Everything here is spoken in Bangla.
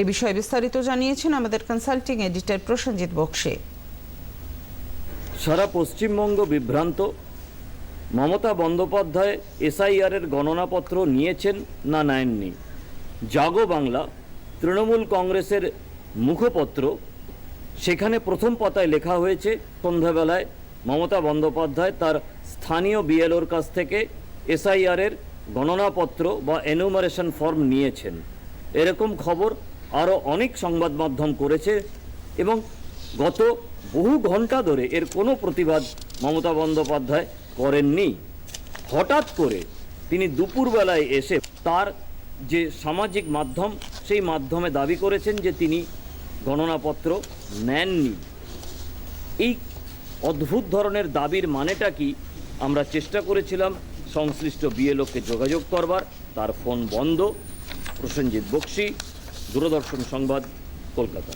এ বিষয়ে বিস্তারিত জানিয়েছেন আমাদের কনসাল্টিং এডিটর প্রসেনজিৎ বক্সে। সারা পশ্চিমবঙ্গ বিভ্রান্ত। মমতা বন্দ্যোপাধ্যায় এসআইআরের গণনাপত্র নিয়েছেন না নেননি? জাগো বাংলা, তৃণমূল কংগ্রেসের মুখপত্র, সেখানে প্রথম পাতায় লেখা হয়েছে, সন্ধ্যাবেলায় মমতা বন্দ্যোপাধ্যায় তার স্থানীয় বিএলওর কাছ থেকে এসআইআরের গণনাপত্র বা এনুমারেশন ফর্ম নিয়েছেন। এরকম খবর আরও অনেক সংবাদ মাধ্যম করেছে এবং গত বহু ঘণ্টা ধরে এর কোনো প্রতিবাদ মমতা বন্দ্যোপাধ্যায় করেননি। হঠাৎ করে তিনি দুপুরবেলায় এসে তার যে সামাজিক মাধ্যম, সেই মাধ্যমে দাবি করেছেন যে তিনি গণনাপত্র নেননি। এই অদ্ভুত ধরনের দাবির মানেটা কি? আমরা চেষ্টা করেছিলাম সংশ্লিষ্ট বিএলওকে যোগাযোগ করবার, তার ফোন বন্ধ। প্রসেনজিৎ বক্সি দূরদর্শন সংবাদ কলকাতা।